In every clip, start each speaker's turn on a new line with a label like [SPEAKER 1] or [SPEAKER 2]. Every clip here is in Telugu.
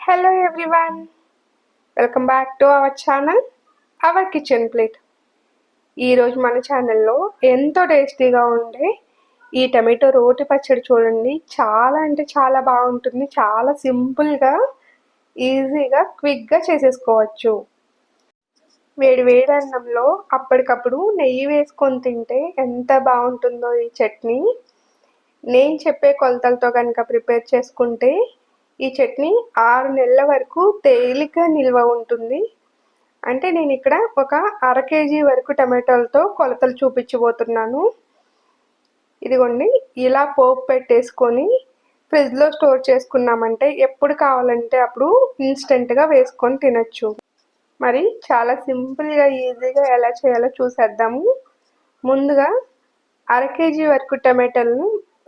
[SPEAKER 1] Hello everyone welcome back to our channel our kitchen plate ఈరోజు మన ఛానల్లో ఎంతో టేస్టీగా ఉండే ఈ టమాటో రోటి పచ్చడి చూడండి. చాలా అంటే చాలా బాగుంటుంది. చాలా సింపుల్గా ఈజీగా క్విక్గా చేసేసుకోవచ్చు. వేడి వేడి అన్నంలో అప్పటికప్పుడు నెయ్యి వేసుకొని తింటే ఎంత బాగుంటుందో ఈ చట్నీ. నేను చెప్పే కొలతలతో కనుక ప్రిపేర్ చేసుకుంటే ఈ చట్నీ ఆరు నెలల వరకు తేలిక నిల్వ ఉంటుంది. అంటే నేను ఇక్కడ ఒక అర కేజీ వరకు టమాటాలతో కొలతలు చూపించబోతున్నాను. ఇదిగోండి ఇలా పోపు పెట్టేసుకొని ఫ్రిడ్జ్లో స్టోర్ చేసుకున్నామంటే ఎప్పుడు కావాలంటే అప్పుడు ఇన్స్టెంట్గా వేసుకొని తినచ్చు. మరి చాలా సింపుల్గా ఈజీగా ఎలా చేయాలో చూసేద్దాము. ముందుగా అర కేజీ వరకు టమాటాలను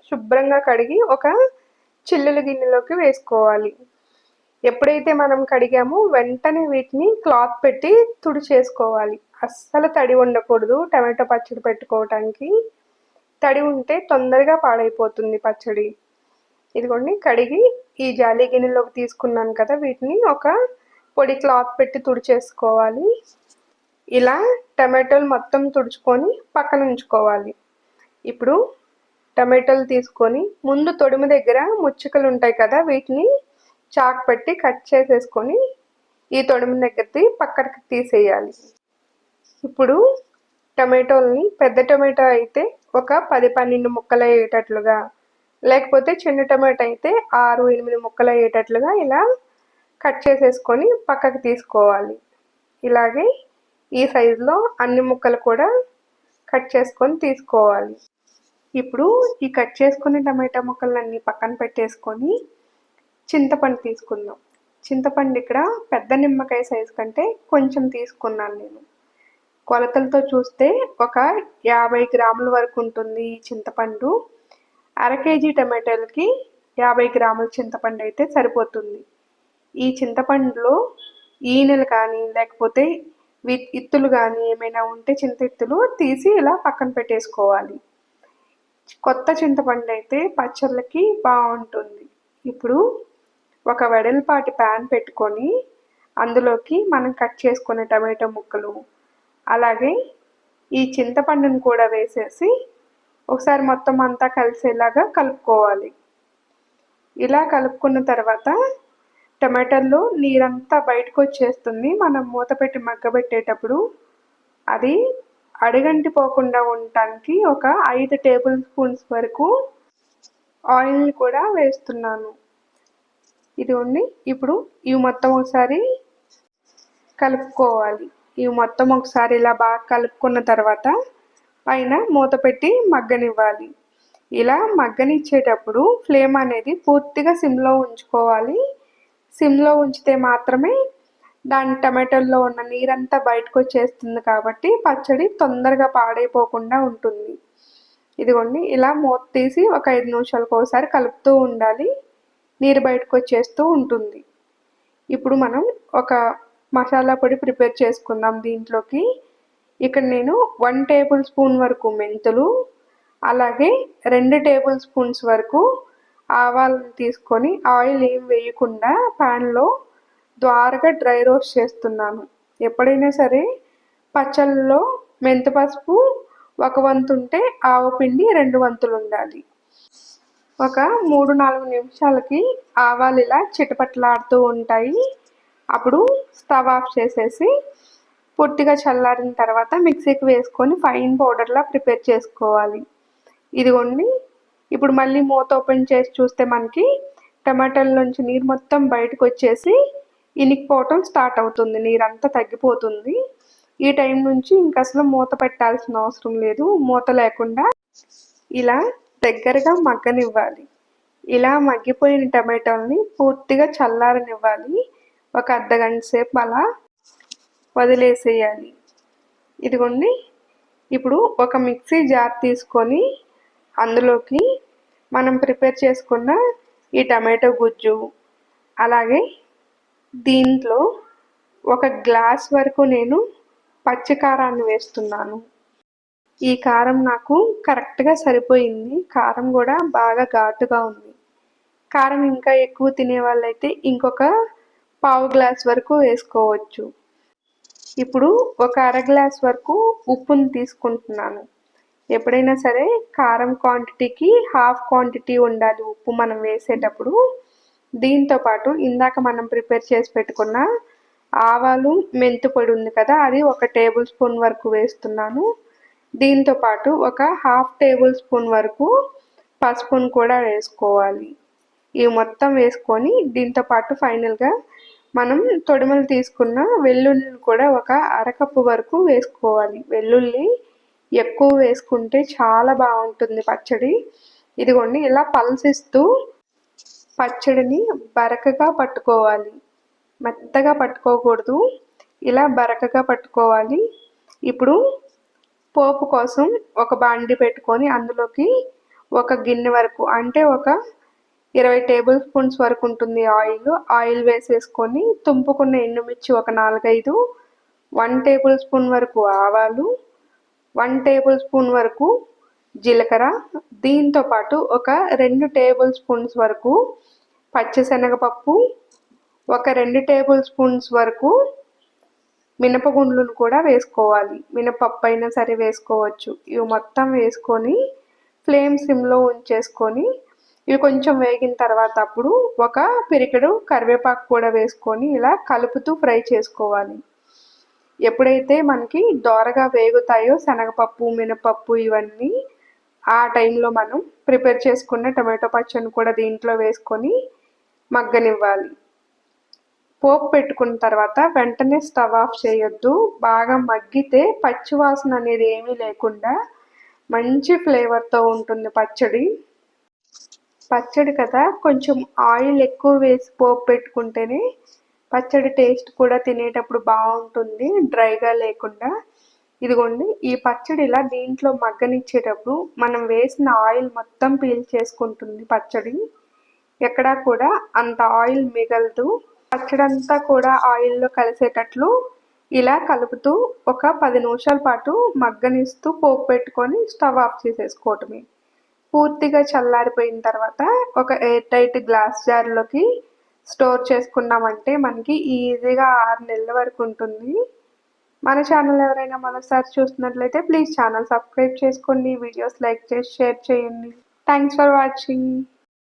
[SPEAKER 1] శుభ్రంగా కడిగి ఒక చిల్లుల గిన్నెలోకి వేసుకోవాలి. ఎప్పుడైతే మనం కడిగామో వెంటనే వీటిని క్లాత్ పెట్టి తుడిచేసుకోవాలి అస్సలు తడి ఉండకూడదు టమాటో పచ్చడి పెట్టుకోవటానికి. తడి ఉంటే తొందరగా పాడైపోతుంది పచ్చడి. ఇదిగోండి కడిగి ఈ జాలి గిన్నెలోకి తీసుకున్నాను కదా వీటిని ఒక పొడి క్లాత్ పెట్టి తుడిచేసుకోవాలి ఇలా టమాటోలు మొత్తం తుడుచుకొని పక్కన ఉంచుకోవాలి. ఇప్పుడు టమాటోలు తీసుకొని ముందు తొడుము దగ్గర ముచ్చుకలు ఉంటాయి కదా వీటిని చాక్ పెట్టి కట్ చేసేసుకొని ఈ తొడుము దగ్గరది పక్కకి తీసేయాలి. ఇప్పుడు టమాటోల్ని పెద్ద టమాటో అయితే ఒక పది పన్నెండు ముక్కలు అయ్యేటట్లుగా లేకపోతే చిన్న టమాటో అయితే ఆరు ఎనిమిది ముక్కలు అయ్యేటట్లుగా ఇలా కట్ చేసేసుకొని పక్కకి తీసుకోవాలి. ఇలాగే ఈ సైజులో అన్ని ముక్కలు కూడా కట్ చేసుకొని తీసుకోవాలి. ఇప్పుడు ఈ కట్ చేసుకుని టమాటా ముక్కలన్నీ పక్కన పెట్టేసుకొని చింతపండు తీసుకుందాం. చింతపండు ఇక్కడ పెద్ద నిమ్మకాయ సైజు కంటే కొంచెం తీసుకున్నాను నేను. కొలతలతో చూస్తే ఒక యాభై గ్రాముల వరకు ఉంటుంది ఈ చింతపండు. అర కేజీ టమాటాలకి యాభై గ్రాముల చింతపండు అయితే సరిపోతుంది. ఈ చింతపండులో ఈనెలు కానీ లేకపోతే ఇత్తులు కానీ ఏమైనా ఉంటే చింత ఇత్తులు తీసి ఇలా పక్కన పెట్టేసుకోవాలి. కొత్త చింతపండు అయితే పచ్చళ్ళకి బాగుంటుంది ఇప్పుడు ఒక వెడల్పాటి ప్యాన్ పెట్టుకొని అందులోకి మనం కట్ చేసుకునే టమాటో ముక్కలు అలాగే ఈ చింతపండును కూడా వేసేసి ఒకసారి మొత్తం అంతా కలిసేలాగా కలుపుకోవాలి. ఇలా కలుపుకున్న తర్వాత టమాటాల్లో నీరంతా బయటకు వచ్చేస్తుంది మనం మూత పెట్టి మగ్గబెట్టేటప్పుడు అది అడుగంటిపోకుండా ఉండటానికి ఒక ఐదు టేబుల్ స్పూన్స్ వరకు ఆయిల్ని కూడా వేస్తున్నాను. ఇది ఉండి ఇప్పుడు ఇవి మొత్తం ఒకసారి కలుపుకోవాలి. ఇవి మొత్తం ఒకసారి ఇలా బాగా కలుపుకున్న తర్వాత పైన మూత పెట్టి మగ్గనివ్వాలి. ఇలా మగ్గనిచ్చేటప్పుడు ఫ్లేమ్ అనేది పూర్తిగా సిమ్లో ఉంచుకోవాలి. సిమ్లో ఉంచితే మాత్రమే దాని టమాటోల్లో ఉన్న నీరంతా బయటకు వచ్చేస్తుంది కాబట్టి పచ్చడి తొందరగా పాడైపోకుండా ఉంటుంది. ఇదిగోండి ఇలా మూత తీసి ఒక ఐదు నిమిషాలకు ఒకసారి కలుపుతూ ఉండాలి. నీరు బయటకు వచ్చేస్తూ ఉంటుంది. ఇప్పుడు మనం ఒక మసాలా పొడి ప్రిపేర్ చేసుకుందాం దీంట్లోకి. ఇక్కడ నేను వన్ టేబుల్ స్పూన్ వరకు మెంతులు అలాగే రెండు టేబుల్ స్పూన్స్ వరకు ఆవాలను తీసుకొని ఆయిల్ ఏం వేయకుండా ప్యాన్లో ద్వారగా డ్రై రోస్ట్ చేస్తున్నాను. ఎప్పుడైనా సరే పచ్చళ్ళలో మెంతి పసుపు ఒక వంతు ఉంటే ఆవు పిండి రెండు వంతులు ఉండాలి. ఒక మూడు నాలుగు నిమిషాలకి ఆవాలు ఇలా చిటపట్లాడుతూ ఉంటాయి. అప్పుడు స్టవ్ ఆఫ్ చేసేసి పూర్తిగా చల్లారిన తర్వాత మిక్సీకి వేసుకొని ఫైన్ పౌడర్లా ప్రిపేర్ చేసుకోవాలి. ఇదిగోండి. ఇప్పుడు మళ్ళీ మూత ఓపెన్ చేసి చూస్తే మనకి టమాటాల నుంచి నీరు మొత్తం బయటకు వచ్చేసి ఇనికిపోవటం స్టార్ట్ అవుతుంది. నీరంతా తగ్గిపోతుంది. ఈ టైం నుంచి ఇంక అసలు మూత పెట్టాల్సిన అవసరం లేదు. మూత లేకుండా ఇలా దగ్గరగా మగ్గనివ్వాలి. ఇలా మగ్గిపోయిన టమాటోల్ని పూర్తిగా చల్లారనివ్వాలి. ఒక అర్ధగంట సేపు అలా వదిలేసేయాలి. ఇదిగోండి. ఇప్పుడు ఒక మిక్సీ జార్ తీసుకొని అందులోకి మనం ప్రిపేర్ చేసుకున్న ఈ టమాటో గుజ్జు అలాగే దీంట్లో ఒక గ్లాస్ వరకు నేను పచ్చి కారాన్ని వేస్తున్నాను. ఈ కారం నాకు కరెక్ట్గా సరిపోయింది. కారం కూడా బాగా ఘాటుగా ఉంది. కారం ఇంకా ఎక్కువ తినే వాళ్ళైతే ఇంకొక పావు గ్లాస్ వరకు వేసుకోవచ్చు. ఇప్పుడు ఒక అర గ్లాస్ వరకు ఉప్పును తీసుకుంటున్నాను. ఎప్పుడైనా సరే కారం క్వాంటిటీకి హాఫ్ క్వాంటిటీ ఉండాలి ఉప్పు మనం వేసేటప్పుడు. దీంతో పాటు ఇందాక మనం ప్రిపేర్ చేసి పెట్టుకున్న ఆవాలు మెంతు పొడి ఉంది కదా అది ఒక టేబుల్ స్పూన్ వరకు వేస్తున్నాను. దీంతో పాటు ఒక హాఫ్ టేబుల్ స్పూన్ వరకు పసుపును కూడా వేసుకోవాలి. ఇవి మొత్తం వేసుకొని దీంతో పాటు ఫైనల్గా మనం తొడిమలు తీసుకున్న వెల్లుల్లిని కూడా ఒక అరకప్పు వరకు వేసుకోవాలి. వెల్లుల్లి ఎక్కువ వేసుకుంటే చాలా బాగుంటుంది పచ్చడి. ఇదిగోండి ఇలా పల్సిస్తూ పచ్చడిని బరకగా పట్టుకోవాలి. మెత్తగా పట్టుకోకూడదు. ఇలా బరకగా పట్టుకోవాలి. ఇప్పుడు పోపు కోసం ఒక బాండి పెట్టుకొని అందులోకి ఒక గిన్నె వరకు అంటే ఒక ఇరవై టేబుల్ స్పూన్స్ వరకు ఉంటుంది ఆయిల్. ఆయిల్ వేసేసుకొని తుంపుకున్న ఎండుమిర్చి ఒక నాలుగైదు వన్ టేబుల్ స్పూన్ వరకు ఆవాలు వన్ టేబుల్ స్పూన్ వరకు జీలకర్ర దీంతో పాటు ఒక రెండు టేబుల్ స్పూన్స్ వరకు పచ్చిశనగపప్పు ఒక రెండు టేబుల్ స్పూన్స్ వరకు మినపగుండ్లను కూడా వేసుకోవాలి. మినపప్పు అయినా సరే వేసుకోవచ్చు. ఇవి మొత్తం వేసుకొని ఫ్లేమ్ సిమ్లో ఉంచేసుకొని ఇవి కొంచెం వేగిన తర్వాత అప్పుడు ఒక పిరికెడు కరివేపాకు కూడా వేసుకొని ఇలా కలుపుతూ ఫ్రై చేసుకోవాలి. ఎప్పుడైతే మనకి దోరగా వేగుతాయో శనగపప్పు మినపప్పు ఇవన్నీ ఆ టైంలో మనం ప్రిపేర్ చేసుకున్న టమాటో పచ్చడిని కూడా దీంట్లో వేసుకొని మగ్గనివ్వాలి. పోపు పెట్టుకున్న తర్వాత వెంటనే స్టవ్ ఆఫ్ చేయొద్దు. బాగా మగ్గితే పచ్చివాసన అనేది ఏమీ లేకుండా మంచి ఫ్లేవర్తో ఉంటుంది పచ్చడి. పచ్చడి కదా కొంచెం ఆయిల్ ఎక్కువ వేసి పోపు పెట్టుకుంటేనే పచ్చడి టేస్ట్ కూడా తినేటప్పుడు బాగుంటుంది డ్రైగా లేకుండా. ఇదిగోండి ఈ పచ్చడి ఇలా దీంట్లో మగ్గనిచ్చేటప్పుడు మనం వేసిన ఆయిల్ మొత్తం పీల్ చేసుకుంటుంది పచ్చడి. ఎక్కడా కూడా అంత ఆయిల్ మిగలదు. పచ్చడంతా కూడా ఆయిల్లో కలిసేటట్లు ఇలా కలుపుతూ ఒక పది నిమిషాల పాటు మగ్గనిస్తూ పోపు పెట్టుకొని స్టవ్ ఆఫ్ చేసేసుకోవటమే. పూర్తిగా చల్లారిపోయిన తర్వాత ఒక ఎయిర్ టైట్ గ్లాస్ జార్లోకి స్టోర్ చేసుకున్నామంటే మనకి ఈజీగా ఆరు నెలల వరకు ఉంటుంది. మన ఛానల్ ఎవరైనా మరోసారి చూస్తున్నట్లయితే ప్లీజ్ ఛానల్ సబ్స్క్రైబ్ చేసుకోండి వీడియోస్ లైక్ చేసి షేర్ చేయండి. Thanks for watching